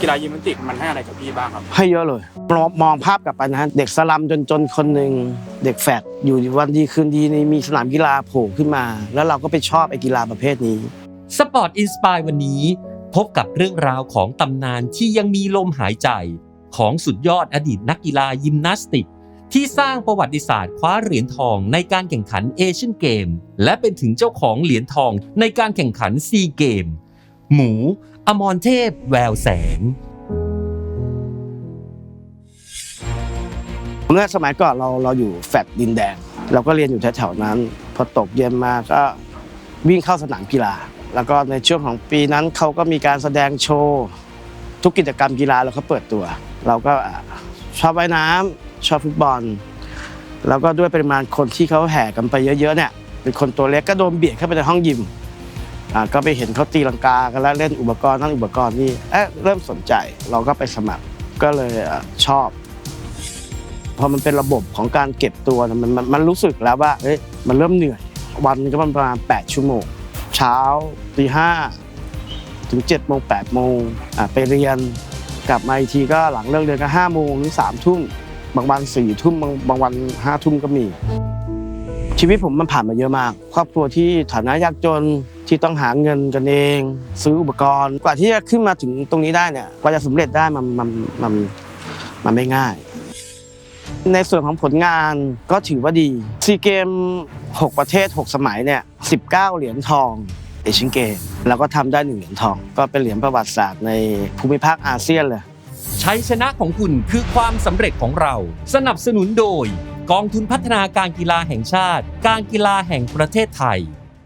กีฬายิมนาสติกมันให้อะไรกับพี่บ้างครับ ให้เยอะเลยมองมองภาพกลับไปนะเด็กสลัมจนจนๆคนหนึ่งเด็กแฟดอยู่วันดีคืนดีนี่มีสนามกีฬาโผล่ขึ้นมา แล้วเราก็ไปชอบไอ้กีฬาประเภทนี้ สปอร์ตอินสปายวันนี้ พบกับเรื่องราวของตำนานที่ยังมีลมหายใจ ของสุดยอดอดีตนักกีฬายิมนาสติก ที่สร้างประวัติศาสตร์คว้าเหรียญทองในการแข่งขันเอเชียนเกม และเป็นถึงเจ้าของเหรียญทองในการแข่งขันซีเกม หมู อมรเทพ แววแสง เมื่อสมัยก่อนเราเราอยู่แฟดดินแดง เราก็เรียนอยู่แถวๆนั้น พอตกเย็นมาก็วิ่งเข้าสนามกีฬา แล้วก็ในช่วงของปีนั้นเขาก็มีการแสดงโชว์ ทุกกิจกรรมกีฬาเราก็เปิดตัว เราก็ชอบว่ายน้ำชอบฟุตบอล แล้วก็ด้วยปริมาณคนที่เขาแห่กันไปเยอะๆเนี่ยเป็นคนตัวเล็กก็โดนเบียดเข้าไปในห้องยิม อะก็ไปเห็นเขาตีลังกากันแล้วเล่นอุปกรณ์นั่นอุปกรณ์นี่เอ๊ะเริ่มสนใจเราก็ไปสมัครก็เลยอะชอบ พอมันเป็นระบบของการเก็บตัวมันมันมันรู้สึกแล้วว่าเอ้ยมันเริ่มเหนื่อย วันก็ประมาณ 8 ชั่วโมง เช้าตีห้าถึง7จ็ดโมงแปดโมงอะไปเรียนกลับมาอีกทีก็หลังเลิกเรียนก็ห้าโมงหรือสามทุ่มบางวันสี่ทุ่มบางบางวันห้าทุ่มก็มี ชีวิตผมมันผ่านมาเยอะมาก ครอบครัวที่ฐานะยากจน ที่ต้องหาเงินกันเอง ซื้ออุปกรณ์ กว่าที่จะขึ้นมาถึงตรงนี้ได้เนี่ยกว่าจะสำเร็จได้มันมันมันมันไม่ง่าย ในส่วนของผลงานก็ถือว่าดีซีเกม 6 ประเทศ 6 สมัยเนี่ย19 เหรียญทองเอเชียนเกมแล้วก็ทำได้หนึ่งเหรียญทอง ก็เป็นเหรียญประวัติศาสตร์ในภูมิภาคอาเซียนเลยชัยชนะของคุณคือความสำเร็จของเรา สนับสนุนโดย กองทุนพัฒนาการกีฬาแห่งชาติ การกีฬาแห่งประเทศไทย